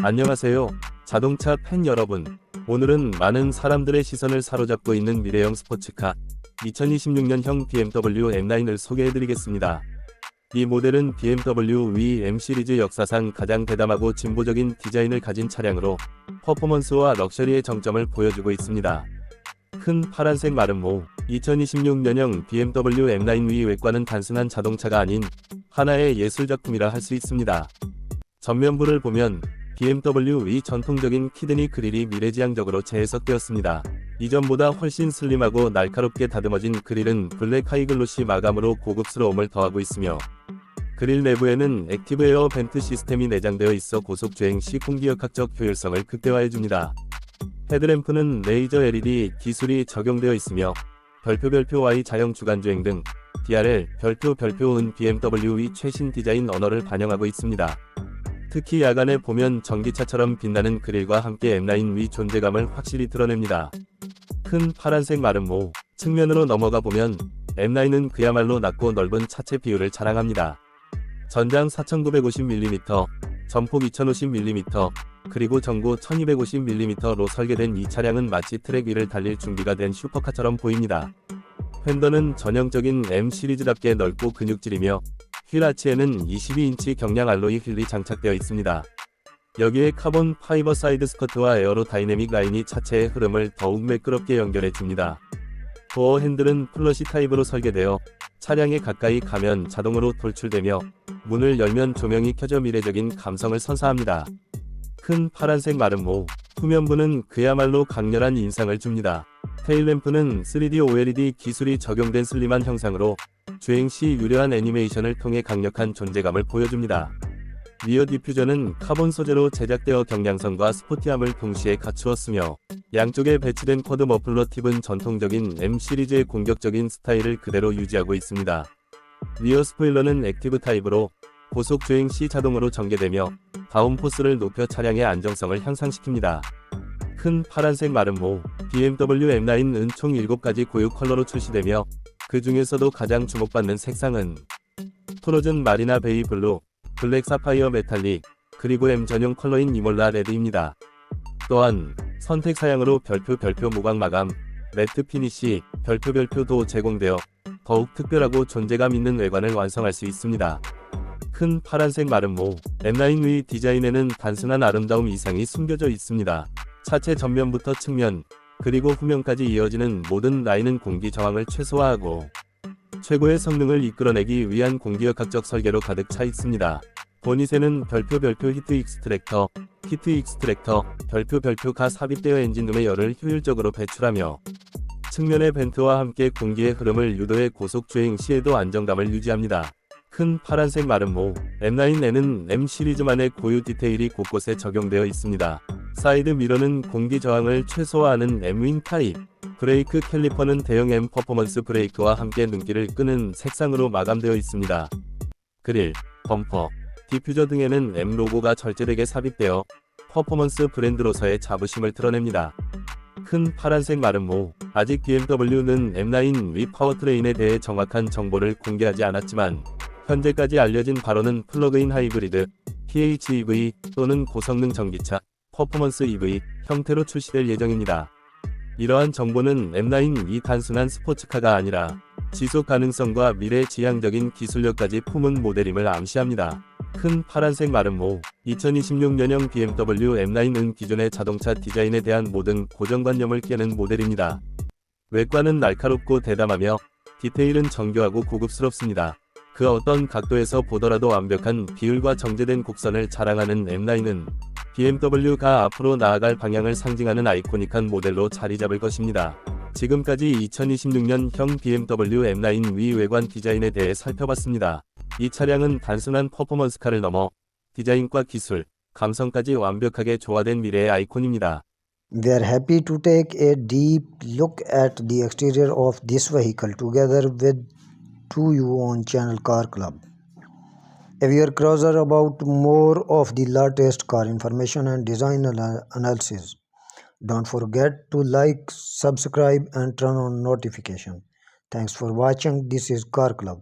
안녕하세요. 자동차 팬 여러분. 오늘은 많은 사람들의 시선을 사로잡고 있는 미래형 스포츠카 2026년형 BMW M9을 소개해드리겠습니다. 이 모델은 BMW 위 M 시리즈 역사상 가장 대담하고 진보적인 디자인을 가진 차량으로 퍼포먼스와 럭셔리의 정점을 보여주고 있습니다. 큰 파란색 마름모 2026년형 BMW M9 위 외관은 단순한 자동차가 아닌 하나의 예술작품이라 할 수 있습니다. 전면부를 보면 BMW 위 전통적인 키드니 그릴이 미래지향적으로 재해석되었습니다. 이전보다 훨씬 슬림하고 날카롭게 다듬어진 그릴은 블랙 하이글로시 마감으로 고급스러움을 더하고 있으며 그릴 내부에는 액티브 에어 벤트 시스템이 내장되어 있어 고속 주행 시 공기역학적 효율성을 극대화해줍니다. 헤드램프는 레이저 LED 기술이 적용되어 있으며 별표 별표 Y 자형 주간 주행 등 DRL 별표 별표 은 BMW의 최신 디자인 언어를 반영하고 있습니다. 특히 야간에 보면 전기차처럼 빛나는 그릴과 함께 M9 위 존재감을 확실히 드러냅니다. 큰 파란색 마름모 측면으로 넘어가 보면 M9은 그야말로 낮고 넓은 차체 비율을 자랑합니다. 전장 4950mm, 전폭 2050mm, 그리고 전고 1250mm로 설계된 이 차량은 마치 트랙 위를 달릴 준비가 된 슈퍼카처럼 보입니다. 휀더는 전형적인 M 시리즈답게 넓고 근육질이며 휠 아치에는 22인치 경량 알로이 휠이 장착되어 있습니다. 여기에 카본 파이버 사이드 스커트와 에어로 다이내믹 라인이 차체의 흐름을 더욱 매끄럽게 연결해 줍니다. 도어 핸들은 플러시 타입으로 설계되어 차량에 가까이 가면 자동으로 돌출되며 문을 열면 조명이 켜져 미래적인 감성을 선사합니다. 큰 파란색 마름모 후면부는 그야말로 강렬한 인상을 줍니다. 테일램프는 3D OLED 기술이 적용된 슬림한 형상으로 주행 시 유려한 애니메이션을 통해 강력한 존재감을 보여줍니다. 리어 디퓨저는 카본 소재로 제작되어 경량성과 스포티함을 동시에 갖추었으며 양쪽에 배치된 쿼드 머플러 팁은 전통적인 M 시리즈의 공격적인 스타일을 그대로 유지하고 있습니다. 리어 스포일러는 액티브 타입으로 고속 주행 시 자동으로 전개되며 다운포스를 높여 차량의 안정성을 향상시킵니다. 큰 파란색 마름모 BMW M9은 총 7가지 고유 컬러로 출시되며 그 중에서도 가장 주목받는 색상은 토로즌 마리나 베이 블루, 블랙 사파이어 메탈릭, 그리고 M 전용 컬러인 이몰라 레드입니다. 또한 선택 사양으로 별표 별표 무광 마감, 매트 피니시, 별표 별표도 제공되어 더욱 특별하고 존재감 있는 외관을 완성할 수 있습니다. 큰 파란색 마름모 M9 위 디자인에는 단순한 아름다움 이상이 숨겨져 있습니다. 차체 전면부터 측면, 그리고 후면까지 이어지는 모든 라인은 공기 저항을 최소화하고 최고의 성능을 이끌어내기 위한 공기역학적 설계로 가득 차 있습니다. 보닛에는 별표 별표 히트 익스트랙터, 히트 익스트랙터, 별표 별표가 삽입되어 엔진룸의 열을 효율적으로 배출하며 측면의 벤트와 함께 공기의 흐름을 유도해 고속 주행 시에도 안정감을 유지합니다. 큰 파란색 마름모 M9에는 M 시리즈만의 고유 디테일이 곳곳에 적용되어 있습니다. 사이드 미러는 공기 저항을 최소화하는 M윈 타입, 브레이크 캘리퍼는 대형 M 퍼포먼스 브레이크와 함께 눈길을 끄는 색상으로 마감되어 있습니다. 그릴, 범퍼, 디퓨저 등에는 M 로고가 절제되게 삽입되어 퍼포먼스 브랜드로서의 자부심을 드러냅니다. 큰 파란색 마름모 아직 BMW는 M9 위 파워트레인에 대해 정확한 정보를 공개하지 않았지만 현재까지 알려진 바로는 플러그인 하이브리드, PHEV 또는 고성능 전기차, 퍼포먼스 EV 형태로 출시될 예정입니다. 이러한 정보는 M9 이 단순한 스포츠카가 아니라 지속 가능성과 미래 지향적인 기술력까지 품은 모델임을 암시합니다. 큰 파란색 마름모 2026년형 BMW M9은 기존의 자동차 디자인에 대한 모든 고정관념을 깨는 모델입니다. 외관은 날카롭고 대담하며 디테일은 정교하고 고급스럽습니다. 그 어떤 각도에서 보더라도 완벽한 비율과 정제된 곡선을 자랑하는 M9은 BMW가 앞으로 나아갈 방향을 상징하는 아이코닉한 모델로 자리 잡을 것입니다. 지금까지 2026년형 BMW M9 위 외관 디자인에 대해 살펴봤습니다. 이 차량은 단순한 퍼포먼스카를 넘어 디자인과 기술, 감성까지 완벽하게 조화된 미래의 아이콘입니다. We are happy to take a deep look at the exterior of this vehicle together with to you on channel Car Club. If you are cruiser about more of the latest car information and design analysis. Don't forget to like, subscribe and turn on notification. Thanks for watching. This is Car Club.